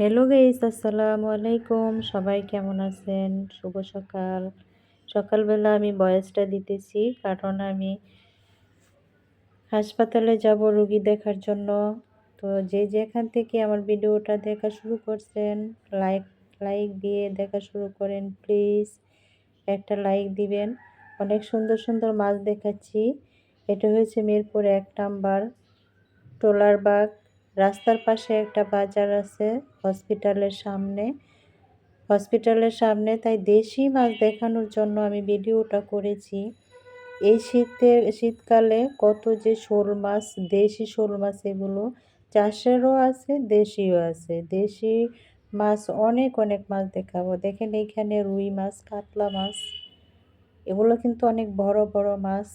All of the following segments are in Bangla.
হ্যালো গাইস আসসালামু আলাইকুম। সবাই কেমন আছেন? শুভ সকাল। সকালবেলা আমি বয়সটা দিতেছি, কারণ আমি হাসপাতালে যাব রুগী দেখার জন্য। তো যে যেখান থেকে আমার ভিডিওটা দেখা শুরু করছেন, লাইক লাইক দিয়ে দেখা শুরু করেন, প্লিজ একটা লাইক দিবেন। অনেক সুন্দর সুন্দর মাছ দেখাচ্ছি। এটা হয়েছে মিরপুর এক নাম্বার টোলার বাগ। রাস্তার পাশে একটা বাজার আছে হসপিটালের সামনে। হসপিটালের সামনে, তাই দেশি মাছ দেখানোর জন্য আমি ভিডিওটা করেছি। এই শীতে শীতকালে কত যে শোল মাছ, দেশি শোল মাছ এগুলো, চাষেরও আছে, দেশিও আছে। দেশি মাছ, অনেক অনেক মাছ দেখাবো। দেখেন এইখানে রুই মাছ, কাতলা মাছ, এগুলো কিন্তু অনেক বড় বড় মাছ।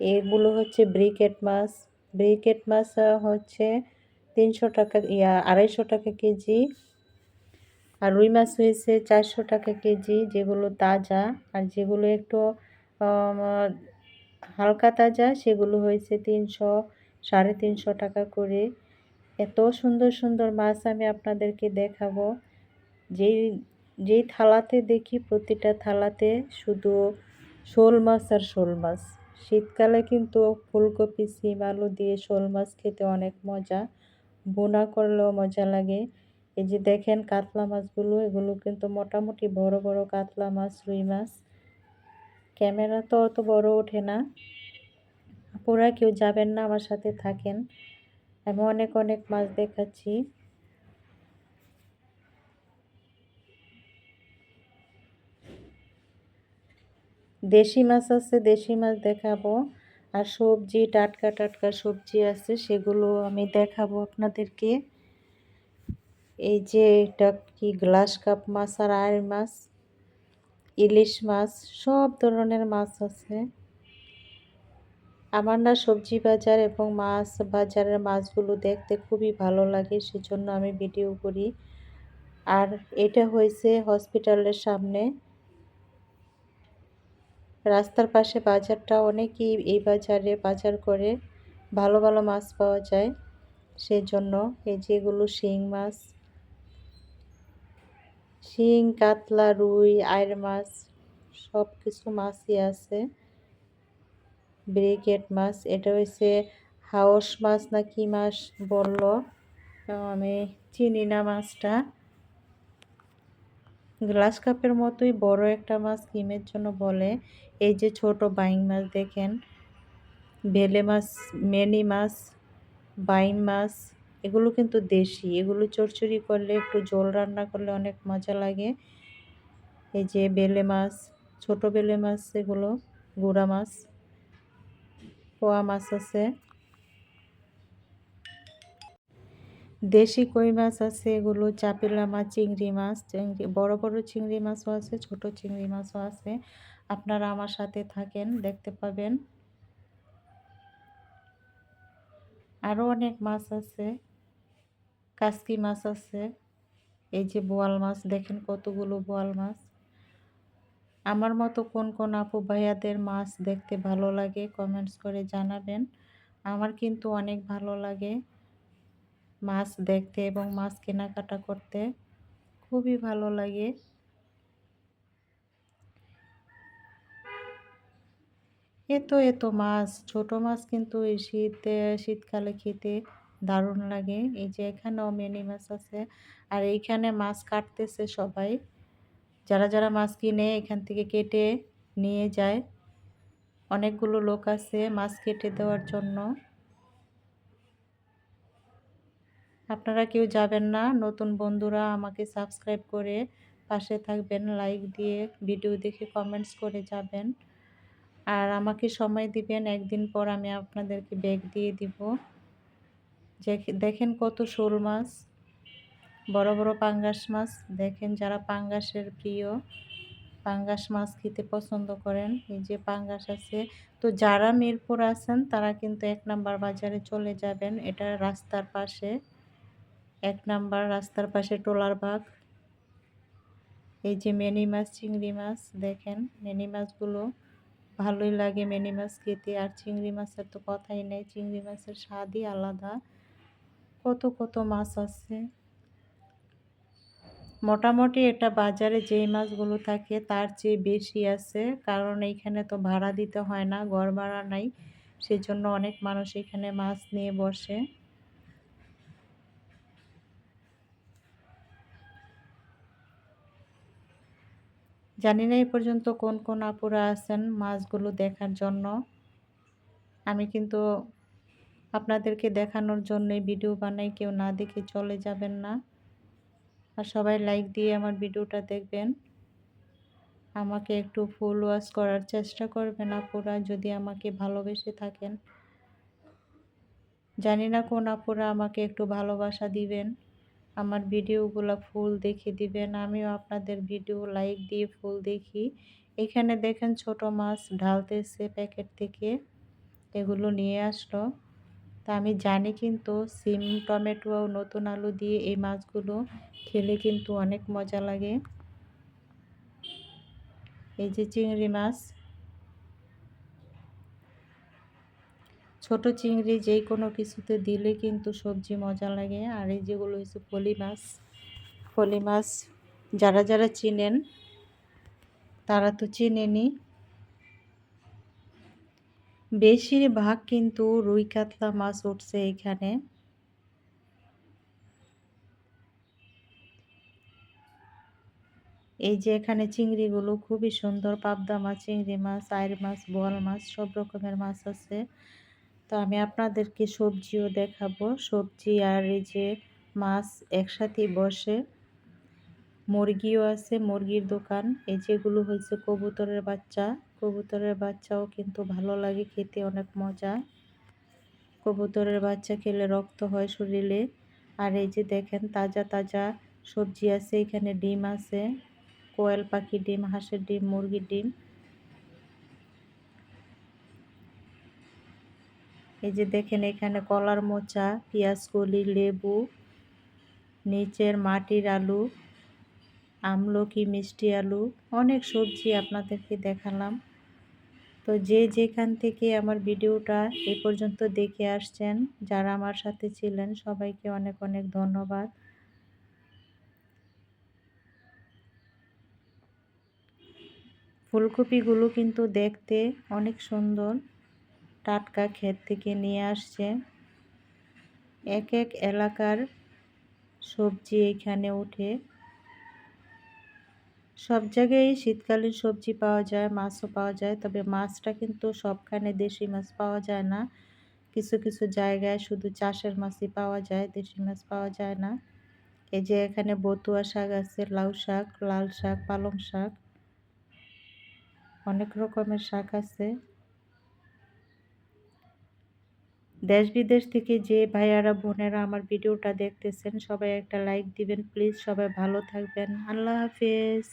এগুলো হচ্ছে ব্রিকেট মাছ। ব্রিকেট মাছ হচ্ছে তিনশো টাকা, ইয়া, আড়াইশো টাকা কেজি। আর রুই মাছ হয়েছে চারশো টাকা কেজি, যেগুলো তাজা। আর যেগুলো একটু হালকা তাজা, সেগুলো হয়েছে তিনশো, সাড়ে তিনশো টাকা করে। এত সুন্দর সুন্দর মাছ আমি আপনাদেরকে দেখাবো। যেই যেই থালাতে দেখি, প্রতিটা থালাতে শুধু শোল মাছ আর শোল মাছ। শীতকালে কিন্তু ফুলকপি, সিম, আলু দিয়ে শোল মাছ খেতে অনেক মজা। বোনা করলেও মজা লাগে। এই যে দেখেন কাতলা মাছগুলো, এগুলো কিন্তু মোটামুটি বড় বড় কাতলা মাছ, রুই মাছ। ক্যামেরা তো অত বড় ওঠে না। পুরা কেউ যাবেন না, আমার সাথে থাকেন। আমি অনেক অনেক মাছ দেখাচ্ছি। দেশি মাছ আছে, দেশি মাছ দেখাবো। আর সবজি, টাটকা টাটকা সবজি আছে, সেগুলো আমি দেখাবো আপনাদেরকে। এই যে এটা কি গ্লাস কাপ মাছ আর আয়ের মাছ, ইলিশ মাছ, সব ধরনের মাছ আছে। আমার না সবজি বাজার এবং মাছ বাজারের মাছগুলো দেখতে খুবই ভালো লাগে, সেজন্য আমি ভিডিও করি। আর এটা হয়েছে হসপিটালের সামনে। রাস্তার পাশে বাজারটা অনেকেই এই বাজারে বাজার করে ভালো ভালো মাছ পাওয়া যায়। সেই জন্য এই যেগুলো শিং মাছ, শিং, কাতলা, রুই আয়ের মাছ সব কিছু মাছই আছে। ব্রিকেট মাছ, এটা হচ্ছে হাওস মাছ না কি মাছ বলল? আমি চিনি না মাছটা। গ্লাস কাপের মতোই বড় একটা মাছ কিমের জন্য বলে। এই যে ছোট বাইং মাছ দেখেন, বেলে মাছ, মেনি মাছ বাইম মাছ, এগুলো কিন্তু দেশি। এগুলো চড়চড়ি করলে, একটু জল রান্না করলে অনেক মজা লাগে। এই যে বেলে মাছ, ছোট বেলে মাছ, এগুলো গুড়া মাছ, পোয়া মাছ আছে। দেশি কই মাছ আছে, এগুলো চাপিলা মাছ চিংড়ি মাছ, চিংড়ি, বড় বড় চিংড়ি মাছও আছে, ছোট চিংড়ি মাছও আছে। আপনারা আমার সাথে থাকেন, দেখতে পাবেন। আরও অনেক মাছ আছে, কাসকি মাছ আছে, এই যে বোয়াল মাছ, দেখেন কতগুলো বোয়াল মাছ। আমার মতো কোন কোন আপু ভাইয়াদের মাছ দেখতে ভালো লাগে, কমেন্টস করে জানাবেন। আমার কিন্তু অনেক ভালো লাগে। মাছ দেখতে এবং মাছ কেনাকাটা করতে খুবই ভালো লাগে। এত এত মাছ, ছোট মাছ কিন্তু এই শীতে, শীতকালে খেতে দারুণ লাগে। এই যে এখানেও মিনি মাছ আছে। আর এইখানে মাছ কাটতেছে সবাই। যারা যারা মাছ কিনে এখান থেকে কেটে নিয়ে যায়। অনেকগুলো লোক আছে মাছ কেটে দেওয়ার জন্য। আপনারা কেউ যাবেন না, নতুন বন্ধুরা আমাকে সাবস্ক্রাইব করে পাশে থাকবেন লাইক দিয়ে ভিডিও দেখে কমেন্টস করে যাবেন। আর আমাকে সময় দিবেন, একদিন পর আমি আপনাদেরকে ব্যাগ দিয়ে দিব। দেখেন কত শোল মাছ, বড় বড় পাঙ্গাস মাছ। দেখেন যারা পাঙ্গাসের প্রিয়, পাঙ্গাস মাছ খেতে পছন্দ করেন, এই যে পাঙ্গাস আছে। তো যারা মিরপুর আছেন, তারা কিন্তু এক নাম্বার বাজারে চলে যাবেন, এটা রাস্তার পাশে। এক নাম্বার, রাস্তার পাশে টোলার বাঘ। এই যে মেনি মাছ, চিংড়ি মাছ, দেখেন মেনি মাছগুলো। ভালোই লাগে মেনি মাছ খেতে, আর চিংড়ি মাছের তো কথাই নেই। চিংড়ি মাছের স্বাদই আলাদা। কত কত মাছ আছে। মোটামুটি এটা বাজারে যেই মাছগুলো থাকে তার চেয়ে বেশি আছে, কারণ এইখানে তো ভাড়া দিতে হয় না, ঘর ভাড়া নাই। সেজন্য অনেক মানুষ এখানে মাছ নিয়ে বসে। জানি না এই পর্যন্ত কোন কোন আপুরা আছেন মাছগুলো দেখার জন্য। আমি কিন্তু আপনাদেরকে দেখানোর জন্যই ভিডিও বানাই, কেউ না দেখে চলে যাবেন না। আর সবাই লাইক দিয়ে আমার ভিডিওটা দেখবেন। আমাকে একটু ফুল ওয়াশ করার চেষ্টা করবেন আপুরা, যদি আমাকে ভালোবেসে থাকেন। জানি না কোন আপুরা আমাকে একটু ভালোবাসা দিবেন। আমার ভিডিওগুলো ফুল দেখে দিবেন। আমিও আপনাদের ভিডিও লাইক দিয়ে ফুল দেখি। এখানে দেখেন ছোট মাছ ঢালতেছে প্যাকেট থেকে। এগুলো নিয়ে আসলো। তা আমি জানি কিন্তু সিম, টমেটো ও নতুন আলু দিয়ে এই মাছগুলো খেলে কিন্তু অনেক মজা লাগে। এই যে চিংড়ি মাছ ছোট চিংড়ি যেই কোনো কিছুতে দিলে কিন্তু সবজি মজা লাগে। আর এই যেগুলো হচ্ছে ফলি মাছ ফলি মাছ যারা যারা চিনেন, তারা তো চিনেনি। বেশিরভাগ কিন্তু রুই কাতলা মাছ উঠছে এখানে। এই যে এখানে চিংড়িগুলো খুবই সুন্দর, পাবদা মাছ, চিংড়ি মাছ আইর মাছ, বোয়াল মাছ, সব রকমের মাছ আছে। তো আমি আপনাদেরকে সবজিও দেখাবো। সবজি আর এই যে মাছ একসাথে বসে। মুরগিও আছে, মুরগির দোকান। এই যেগুলো হয়েছে কবুতরের বাচ্চা। কবুতরের বাচ্চাও কিন্তু ভালো লাগে, খেতে অনেক মজা। কবুতরের বাচ্চা খেলে রক্ত হয় শরীরে। আর এই যে দেখেন, তাজা তাজা সবজি আছে, এখানে ডিম আছে। কোয়েল পাখি ডিম, হাঁসের ডিম, মুরগির ডিম। এই যে দেখেন এখানে কলার মোচা কলি লেবু, নিচের মাটির আলু, আমলকি, মিষ্টি আলু, অনেক সবজি আপনাদেরকে দেখালাম। তো যে যেখান থেকে আমার ভিডিওটা এ পর্যন্ত দেখে আসছেন, যারা আমার সাথে ছিলেন, সবাইকে অনেক অনেক ধন্যবাদ। ফুলকপিগুলো কিন্তু দেখতে অনেক সুন্দর। টাটকা ক্ষেত থেকে নিয়ে আসছে। এক এক এলাকার সবজি এখানে উঠে। সব জায়গায় শীতকালীন সবজি পাওয়া যায়, মাছও পাওয়া যায়, তবে মাছটা কিন্তু সবখানে দেশি মাছ পাওয়া যায় না। কিছু কিছু জায়গায় শুধু চাষের মাছই পাওয়া যায়, দেশি মাছ পাওয়া যায় না। এই যে এখানে বতুয়া শাক আছে, লাউ শাক, লাল শাক, পালং শাক, অনেক রকমের শাক আছে। দেশ বিদেশ থেকে যে ভাইয়ারা, বোনেরা আমার ভিডিওটা দেখতেছেন, সবাই একটা লাইক দিবেন প্লিজ সবাই ভালো থাকবেন। আল্লাহ হাফেজ।